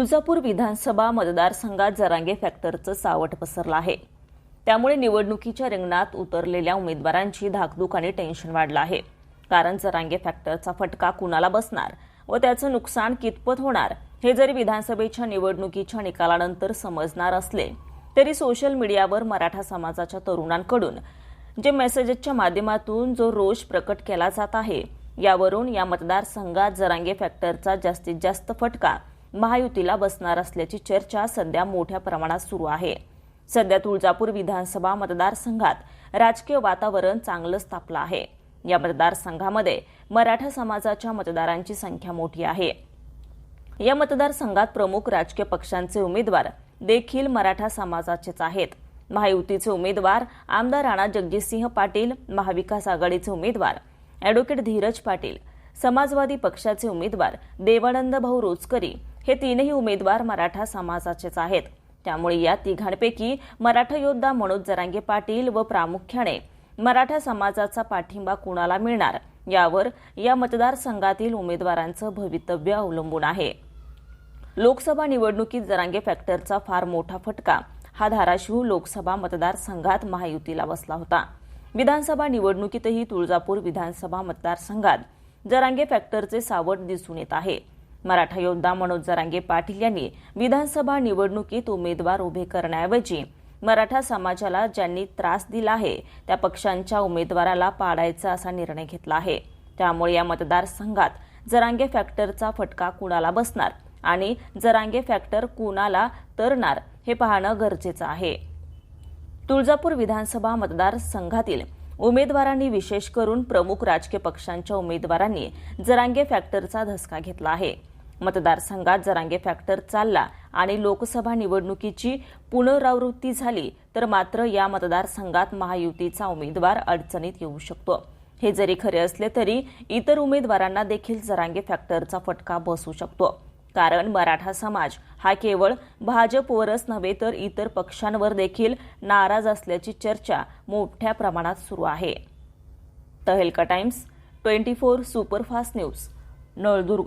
तुळजापूर विधानसभा मतदारसंघात जरांगे फॅक्टरचं सावट पसरलं आहे. त्यामुळे निवडणुकीच्या रिंगणात उतरलेल्या उमेदवारांची धाकधूक आणि टेन्शन वाढलं आहे. कारण जरांगे फॅक्टरचा फटका कुणाला बसणार व त्याचं नुकसान कितपत होणार हे जरी विधानसभेच्या निवडणुकीच्या निकालानंतर समजणार असले तरी सोशल मीडियावर मराठा समाजाच्या तरुणांकडून जे मेसेजेसच्या माध्यमातून जो रोष प्रकट केला जात आहे यावरून या मतदारसंघात जरांगे फॅक्टरचा जास्तीत जास्त फटका महायुतीला बसणार असल्याची चर्चा सध्या मोठ्या प्रमाणात सुरू आहे. सध्या तुळजापूर विधानसभा मतदारसंघात राजकीय वातावरण चांगलंच तापलं आहे. या मतदारसंघामध्ये मराठा समाजाच्या मतदारांची संख्या मोठी आहे. या मतदारसंघात प्रमुख राजकीय पक्षांचे उमेदवार देखील मराठा समाजाचेच आहेत. महायुतीचे उमेदवार आमदार राणा जगजितसिंह पाटील महाविकास आघाडीचे उमेदवार ॲडव्होकेट धीरज पाटील समाजवादी पक्षाचे उमेदवार देवानंद भाऊ रोचकरी हे तीनही उमेदवार मराठा समाजाचेच आहेत. त्यामुळे या तिघांपैकी मराठा योद्धा मनोज जरांगे पाटील व प्रामुख्याने मराठा समाजाचा पाठिंबा कुणाला मिळणार? यावर या मतदारसंघातील उमेदवारांचं भवितव्य अवलंबून आहे. लोकसभा निवडणुकीत जरांगे फॅक्टरचा फार मोठा फटका. हा धाराशिव लोकसभा मतदारसंघात महायुतीला बसला होता. विधानसभा निवडणुकीतही तुळजापूर विधानसभा मतदारसंघात जरांगे फॅक्टरचे सावट दिसून येत आहे. मराठा योद्धा मनोज जरांगे पाटील यांनी विधानसभा निवडणुकीत उमेदवार उभे करण्याऐवजी मराठा समाजाला ज्यांनी त्रास दिला आहे त्या पक्षांच्या उमेदवाराला पाडायचा असा निर्णय घेतला आहे. त्यामुळे या मतदारसंघात जरांगे फॅक्टरचा फटका कुणाला बसणार आणि जरांगे फॅक्टर कुणाला तरणार हे पाहणं गरजेचं आहे. तुळजापूर विधानसभा मतदारसंघातील उमेदवारांनी विशेष करून प्रमुख राजकीय पक्षांच्या उमेदवारांनी जरांगे फॅक्टरचा धसका घेतला आहे. मतदारसंघात जरांगे फॅक्टर चालला आणि लोकसभा निवडणुकीची पुनरावृत्ती झाली तर मात्र या मतदारसंघात महायुतीचा उमेदवार अडचणीत येऊ शकतो. हे जरी खरे असले तरी इतर उमेदवारांना देखील जरांगे फॅक्टरचा फटका बसू शकतो. कारण मराठा समाज हा केवळ भाजपवरच नव्हे तर इतर पक्षांवर देखील नाराज असल्याची चर्चा मोठ्या प्रमाणात सुरू आहे. Tehelka times twenty four superfast news Naldurg.